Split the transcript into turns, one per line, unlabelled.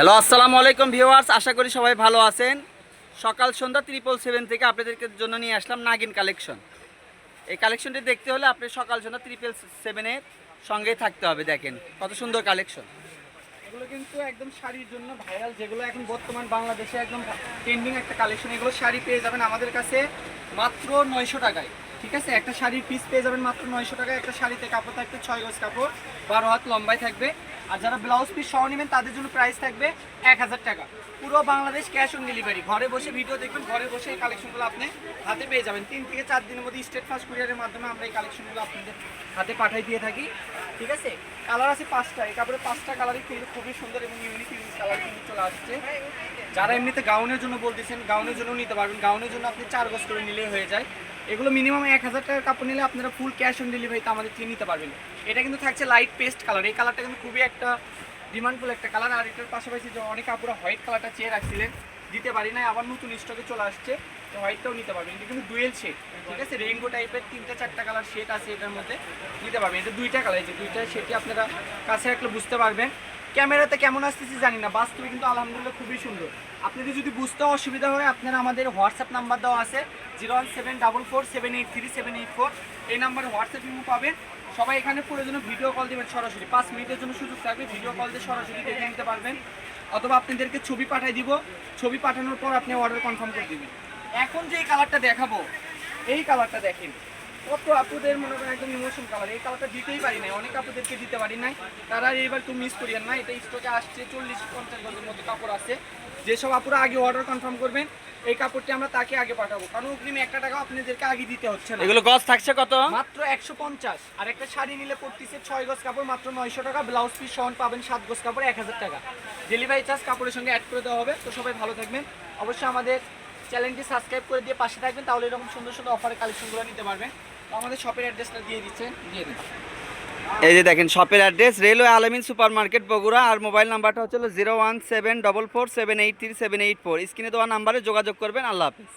Hello, আসসালামু আলাইকুম viewers, আশা করি সবাই ভালো আছেন। সকাল সন্ধ্যা ত্রিপল সেভেন থেকে আপনাদেরকে জন্য নিয়ে আসলাম নাগিন কালেকশন এই কালেকশনটি দেখতে হলে আপনি সকাল সন্ধ্যা ত্রিপল সেভেনের সঙ্গেই থাকতে হবে, দেখেন, কত সুন্দর কালেকশন এগুলো কিন্তু একদম শাড়ির জন্য ভাইরাল যেগুলো এখন বর্তমান বাংলাদেশে একদম ট্রেন্ডিং একটা কালেকশন এগুলো শাড়ি পেয়ে যাবেন আমাদের কাছে মাত্র নয়শো টাকায়। ঠিক আছে? একটা শাড়ির পিস পেয়ে যাবেন মাত্র নয়শো টাকায়, একটা শাড়িতে কাপড় থাকবে ছয় গজ কাপড়, বারো হাত লম্বায় থাকবে। আর যারা ব্লাউজ পিস সহ নেবেন, তাদের জন্য প্রাইস থাকবে এক হাজার টাকা। পুরো বাংলাদেশ ক্যাশ অন ডেলিভারি ঘরে বসে ভিডিও দেখবেন ঘরে বসে এই কালেকশনগুলো আপনি হাতে পেয়ে যাবেন। তিন থেকে চার দিনের মধ্যে স্টেট ফাস্ট কুরিয়ারের মাধ্যমে আমরা এই কালেকশনগুলো আপনাদের হাতে পাঠাই দিয়ে থাকি। ঠিক আছে? কালার আছে পাঁচটা। এই কাপড়ে পাঁচটা কালারই কিন্তু খুবই সুন্দর এবং ইউনিক ইউনিক কালার কিন্তু চলে আসছে। যারা এমনিতে গাউনের জন্য বলতেছেন গাউনের জন্য নিতে পারবেন। গাউনের জন্য আপনি চার গজ করে নিলেই হয়ে যায়। এগুলো মিনিমাম এক হাজার টাকার কাপড় নিলে আপনারা ফুল ক্যাশ অন ডেলিভারিতে আমাদের থেকে নিতে পারবেন। এটা কিন্তু থাকছে লাইট পেস্ট কালার এই কালারটা কিন্তু খুবই একটা ডিমান্ডফুল একটা কালার আর এটার পাশাপাশি যে অনেক আপুরা হোয়াইট কালারটা চেয়ে রাখছিলেন, দিতে পারি না আবার নতুন স্টকে চলে আসছে, তো হোয়াইটটাও নিতে পারবেন। এটা কিন্তু ডুয়েল শেড ঠিক আছে? রেইনবো টাইপের তিনটা, চারটা কালার শেড আছে এটার মধ্যে নিতে পারবেন। এটা দুইটা কালার যে দুইটা শেডই আপনারা কাছে রাখলে বুঝতে পারবেন। ক্যামেরাতে কেমন আসতেছে জানি না, বাস্তবে কিন্তু আলহামদুলিল্লাহ খুবই সুন্দর। আপনাদের যদি বুঝতে অসুবিধা হয়, আপনারা আমাদের হোয়াটসঅ্যাপ নাম্বার দেওয়া আছে। Zero one seven double four seven eight three seven eight four. এই নাম্বারে হোয়াটসঅ্যাপ ইমো পাবেন। সবাই এখানে প্রয়োজনে ভিডিও কল দেবেন সরাসরি। পাঁচ মিনিটের জন্য সুযোগ থাকবে ভিডিও কল দিয়ে সরাসরি দেখে নিতে পারবেন। অথবা আপনাদেরকে ছবি পাঠিয়ে দিব। ছবি পাঠানোর পর আপনি অর্ডার কনফার্ম করে দিবেন। এখন যে এই কালারটা দেখাবো, এই কালারটা দেখেন। কত আপুদের মনে করেন একদম ইমোশন কালার এই কালারটা দিতেই পারি নাই। অনেক আপুদেরকে দিতে পারি নাই। তারা এবার তো মিস করিয়েন না। এটা স্টকে আসছে চল্লিশ পঞ্চাশ গজের মতো কাপড় আছে। যেসব আপুরা আগে অর্ডার কনফার্ম করবেন এই কাপড়টি আমরা তাকে আগে পাঠাবো। কারণ অগ্রিম একটা টাকা আপনাদেরকে আগে দিতে হচ্ছে না।
এগুলো গজ থাকছে কত?
মাত্র একশো পঞ্চাশ। আর একটা শাড়ি নিলে পড়তেছে ছয় গজ কাপড় মাত্র নয়শো টাকা। ব্লাউজ পিস সহন পাবেন সাত গজ কাপড় এক হাজার টাকা। ডেলিভারি চার্জ কাপড়ের সঙ্গে অ্যাড করে দেওয়া হবে। তো সবাই ভালো থাকবেন। অবশ্যই আমাদের চ্যানেলটি সাবস্ক্রাইব করে দিয়ে পাশে থাকবেন তাহলে এরকম সুন্দর সুন্দর অফারের কালেকশনগুলো নিতে পারবেন। তো আমাদের শপের অ্যাড্রেসটা দিয়ে দিচ্ছেন দিয়ে দিন।
এই যে দেখেন শপের address railway Alamin super market Bogura, আর মোবাইল নাম্বারটা হচ্ছে zero one seven double four seven eight three seven eight four স্ক্রিনে দেওয়া নাম্বারে যোগাযোগ করবেন। আল্লাহ হাফিজ।